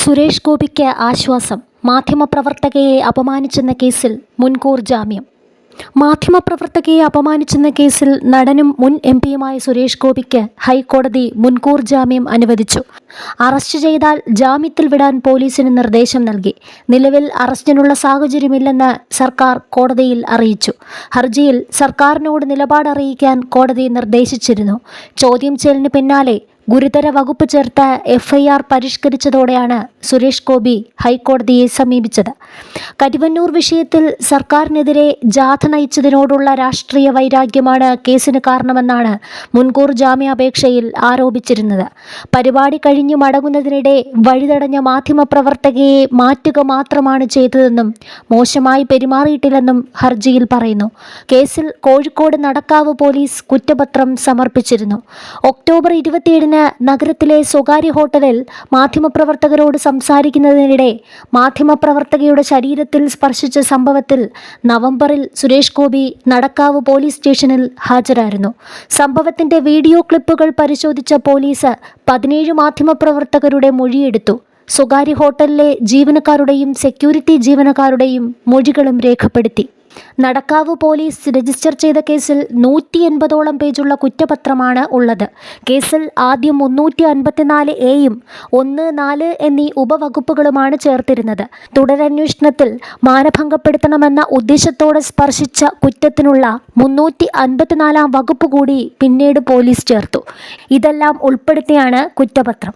സുരേഷ് ഗോപിക്ക് ആശ്വാസം. മാധ്യമപ്രവർത്തകയെ അപമാനിച്ചെന്ന കേസിൽ മുൻകൂർ ജാമ്യം. മാധ്യമപ്രവർത്തകയെ അപമാനിച്ചെന്ന കേസിൽ നടനും മുൻ എം പിയുമായ സുരേഷ് ഗോപിക്ക് ഹൈക്കോടതി മുൻകൂർ ജാമ്യം അനുവദിച്ചു. അറസ്റ്റ് ചെയ്താൽ ജാമ്യത്തിൽ വിടാൻ പോലീസിന് നിർദ്ദേശം നൽകി. നിലവിൽ അറസ്റ്റിനുള്ള സാഹചര്യമില്ലെന്ന് സർക്കാർ കോടതിയിൽ അറിയിച്ചു. ഹർജിയിൽ സർക്കാരിനോട് നിലപാട് അറിയിക്കാൻ കോടതി നിർദ്ദേശിച്ചിരുന്നു. ചോദ്യം ചെയ്യലിന് പിന്നാലെ ഗുരുതര വകുപ്പ് ചേർത്ത് എഫ്ഐആർ പരിഷ്കരിച്ചതോടെയാണ് സുരേഷ് ഗോപി ഹൈക്കോടതിയെ സമീപിച്ചത്. കരിവന്നൂർ വിഷയത്തിൽ സർക്കാരിനെതിരെ ജാഥ നയിച്ചതിനോടുള്ള രാഷ്ട്രീയ വൈരാഗ്യമാണ് കേസിന് കാരണമെന്നാണ് മുൻകൂർ ജാമ്യാപേക്ഷയിൽ ആരോപിച്ചിരുന്നത്. പരിപാടി കഴിഞ്ഞു മടങ്ങുന്നതിനിടെ വഴിതടഞ്ഞ മാധ്യമപ്രവർത്തകയെ മാറ്റുക മാത്രമാണ് ചെയ്തതെന്നും മോശമായി പെരുമാറിയിട്ടില്ലെന്നും ഹർജിയിൽ പറയുന്നു. കേസിൽ കോഴിക്കോട് നടക്കാവ് പോലീസ് കുറ്റപത്രം സമർപ്പിച്ചിരുന്നു. ഒക്ടോബർ ഇരുപത്തിയേഴിന് നഗരത്തിലെ സ്വകാര്യ ഹോട്ടലിൽ മാധ്യമപ്രവർത്തകരോട് സംസാരിക്കുന്നതിനിടെ മാധ്യമപ്രവർത്തകയുടെ ശരീരത്തിൽ സ്പർശിച്ച സംഭവത്തിൽ നവംബറിൽ സുരേഷ് ഗോപി നടക്കാവ് പോലീസ് സ്റ്റേഷനിൽ ഹാജരായിരുന്നു. സംഭവത്തിന്റെ വീഡിയോ ക്ലിപ്പുകൾ പരിശോധിച്ച പോലീസ് പതിനേഴ് മാധ്യമപ്രവർത്തകരുടെ മൊഴിയെടുത്തു. സ്വകാര്യ ഹോട്ടലിലെ ജീവനക്കാരുടെയും സെക്യൂരിറ്റി ജീവനക്കാരുടെയും മൊഴികളും രേഖപ്പെടുത്തി. നടക്കാവ് പോലീസ് രജിസ്റ്റർ ചെയ്ത കേസിൽ നൂറ്റി എൺപതോളം പേജുള്ള കുറ്റപത്രമാണ് ഉള്ളത്. കേസിൽ ആദ്യം മുന്നൂറ്റി അൻപത്തിനാല് എയും ഒന്ന് നാല് എന്നീ ഉപവകുപ്പുകളുമാണ് ചേർത്തിരുന്നത്. തുടരന്വേഷണത്തിൽ മാനഭംഗപ്പെടുത്തണമെന്ന ഉദ്ദേശത്തോടെ സ്പർശിച്ച കുറ്റത്തിനുള്ള മുന്നൂറ്റി അൻപത്തിനാലാം വകുപ്പ് കൂടി പിന്നീട് പോലീസ് ചേർത്തു. ഇതെല്ലാം ഉൾപ്പെടുത്തിയാണ് കുറ്റപത്രം.